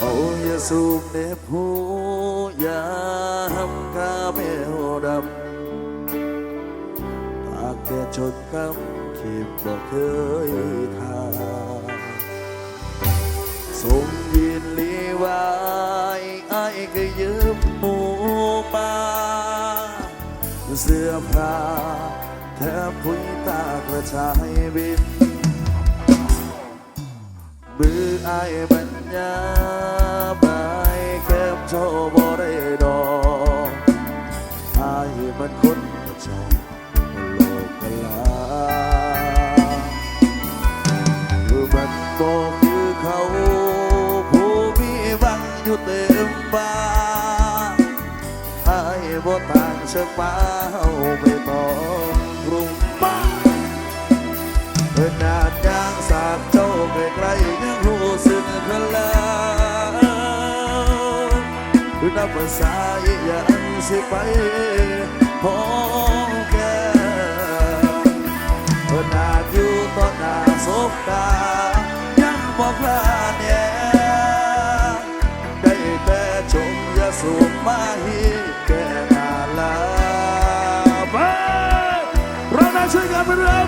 เอาอย่าสูบเน็บหูอย่าห้ำกาแมวดำตากแดดจนกำขีบบอกเคยทาส่งยินลีไว้ไอ้ายก็ยืมหมูมาเสื้อผ้าแทบพุยตากระชายบิน มืออายบัญญาบายแคบโชว์บ่ได้ดอกอมันคนกระจอกโลกกลาคือมันบ่คือเขาผู้มีบังอยู่เต็มบ้านอายบ่ต่างเชิงมาเฮาไม่ต้องกรุงบ้าเอินนา คือนับภาษาอีหยังสิไปพอแกเอินนาดอยู่ต่อหน้าสบตายังบอกลาเนี่ยได้แต่ชมอยาสูบมาฮีแก่นาลาไปเราได้ช่วยกันเป็นเรื่อบ้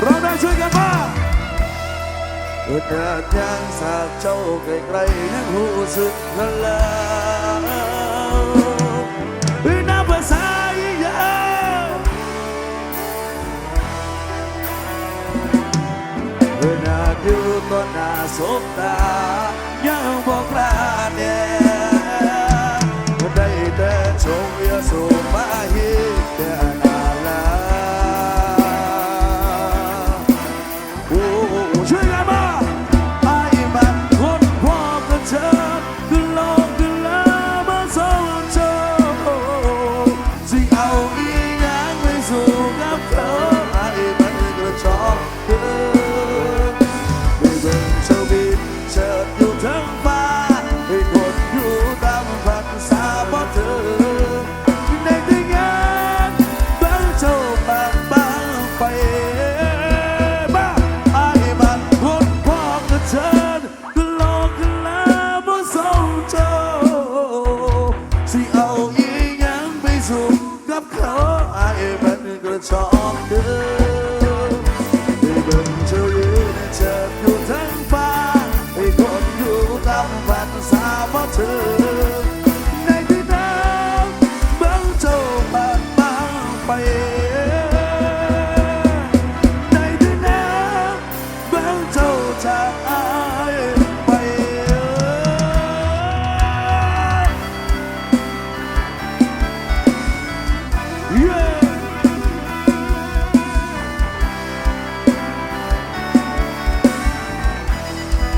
เราได้ช่วยกันมาเกิดเดินยางสากเจ้าไกลๆยังหูสึกพลังพี่น้ำภาษาอีหยังเกิดนาดอยู่ต่อหน้าสบตายังบอกลาู่กับเขาไอ้มันกระชอ Yeah!